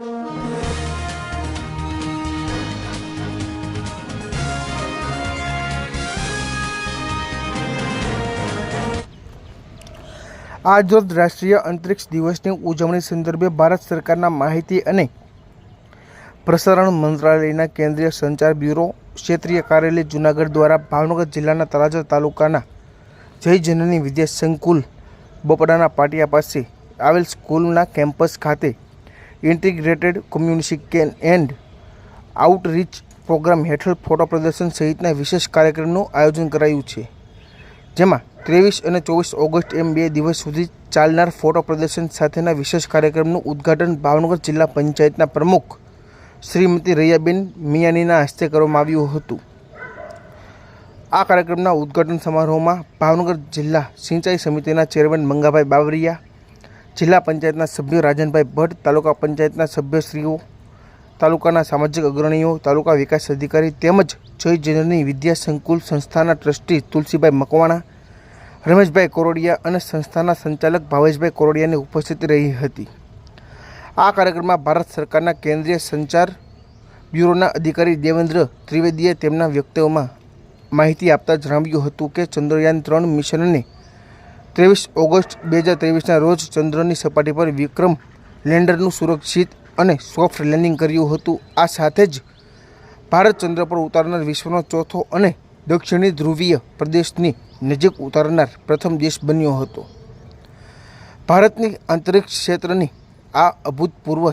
આજરોજ રાષ્ટ્રીય અંતરિક્ષ દિવસની ઉજવણી સંદર્ભે ભારત સરકારના માહિતી અને પ્રસારણ મંત્રાલયના કેન્દ્રીય સંચાર બ્યુરો, ક્ષેત્રીય કાર્યાલય જૂનાગઢ દ્વારા ભાવનગર જિલ્લાના તળાજા તાલુકાના જય જનની વિદ્યા સંકુલ બપડાના પાટિયા પાસે આવેલ સ્કૂલના કેમ્પસ ખાતે integrated communication and outreach programme હેઠળ ફોટો પ્રદર્શન સહિતના વિશેષ કાર્યક્રમનું આયોજન કરાયું છે. જેમાં ત્રેવીસ અને ચોવીસ ઓગસ્ટ એમ બે દિવસ સુધી ચાલનાર ફોટો પ્રદર્શન સાથેના વિશેષ કાર્યક્રમનું ઉદ્ઘાટન ભાવનગર જિલ્લા પંચાયતના પ્રમુખ શ્રીમતી રૈયાબેન મિયાનીના હસ્તે કરવામાં આવ્યું હતું. આ કાર્યક્રમના ઉદ્ઘાટન સમારોહમાં ભાવનગર જિલ્લા સિંચાઈ સમિતિના ચેરમેન મંગાભાઈ બાવરિયા જિલ્લા પંચાયતના સભ્યો રાજનભાઈ ભટ્ટ, તાલુકા પંચાયતના સભ્યશ્રીઓ, તાલુકાના સામાજિક અગ્રણીઓ, તાલુકા વિકાસ અધિકારી તેમજ જય જનની વિદ્યા સંકુલ સંસ્થાના ટ્રસ્ટી તુલસીભાઈ મકવાણા, રમેશભાઈ કોરોડિયા અને સંસ્થાના સંચાલક ભાવેશભાઈ કોરોડિયાની ઉપસ્થિતિ રહી હતી. આ કાર્યક્રમમાં ભારત સરકારના કેન્દ્રીય સંચાર બ્યુરોના અધિકારી દેવેન્દ્ર ત્રિવેદીએ તેમના વ્યક્તિઓમાં માહિતી આપતા જણાવ્યું હતું કે ચંદ્રયાન ત્રણ મિશનને ત્રેવીસ ઓગસ્ટ બે હજાર ત્રેવીસના રોજ ચંદ્રની સપાટી પર વિક્રમ લેન્ડરનું સુરક્ષિત અને સોફ્ટ લેન્ડિંગ કર્યું હતું. આ સાથે જ ભારત ચંદ્ર પર ઉતારનાર વિશ્વનો ચોથો અને દક્ષિણી ધ્રુવીય પ્રદેશની નજીક ઉતારનાર પ્રથમ દેશ બન્યો હતો. ભારતની અંતરિક્ષ ક્ષેત્રની આ અભૂતપૂર્વ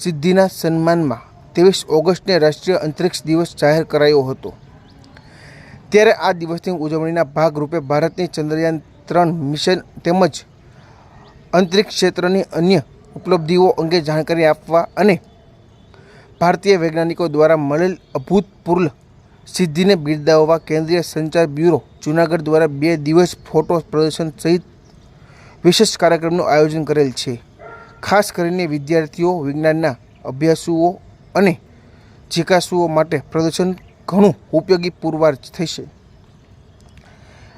સિદ્ધિના સન્માનમાં ત્રેવીસ ઓગસ્ટને રાષ્ટ્રીય અંતરિક્ષ દિવસ જાહેર કરાયો હતો. ત્યારે આ દિવસની ઉજવણીના ભાગરૂપે ભારતની ચંદ્રયાન ત્રણ મિશન તેમજ અંતરિક્ષ ક્ષેત્રની અન્ય ઉપલબ્ધિઓ અંગે જાણકારી આપવા અને ભારતીય વૈજ્ઞાનિકો દ્વારા મળેલ અભૂતપૂર્વ સિદ્ધિને બિરદાવવા કેન્દ્રીય સંચાર બ્યુરો જૂનાગઢ દ્વારા બે દિવસ ફોટો પ્રદર્શન સહિત વિશેષ કાર્યક્રમનું આયોજન કરેલ છે. ખાસ કરીને વિદ્યાર્થીઓ, વિજ્ઞાનના અભ્યાસુઓ અને જિજ્ઞાસુઓ માટે પ્રદર્શન ઘણું ઉપયોગી પુરવાર થશે.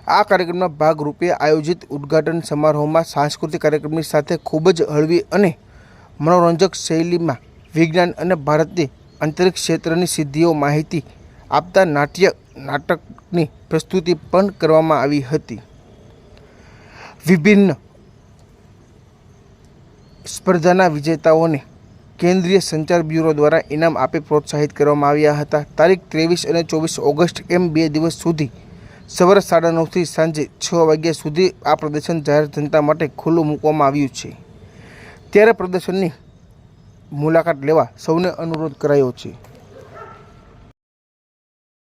આ કાર્યક્રમના ભાગરૂપે આયોજિત ઉદ્ઘાટન સમારોહમાં સાંસ્કૃતિક કાર્યક્રમની સાથે ખૂબ જ હળવી અને મનોરંજક શૈલીમાં વિજ્ઞાન અને ભારતની અંતરિક્ષ ક્ષેત્રની સિદ્ધિઓ માહિતી આપતા નાટ્ય, નાટકની પ્રસ્તુતિ પણ કરવામાં આવી હતી. વિભિન્ન સ્પર્ધાના વિજેતાઓને કેન્દ્રીય સંચાર બ્યુરો દ્વારા ઇનામ આપી પ્રોત્સાહિત કરવામાં આવ્યા હતા. તારીખ ત્રેવીસ અને ચોવીસ ઓગસ્ટ એમ બે દિવસ સુધી સવારે સાડા નવથી સાંજે છ વાગ્યા સુધી આ પ્રદર્શન જાહેર જનતા માટે ખુલ્લું મૂકવામાં આવ્યું છે. ત્યારે પ્રદર્શનની મુલાકાત લેવા સૌને અનુરોધ કરાયો છે.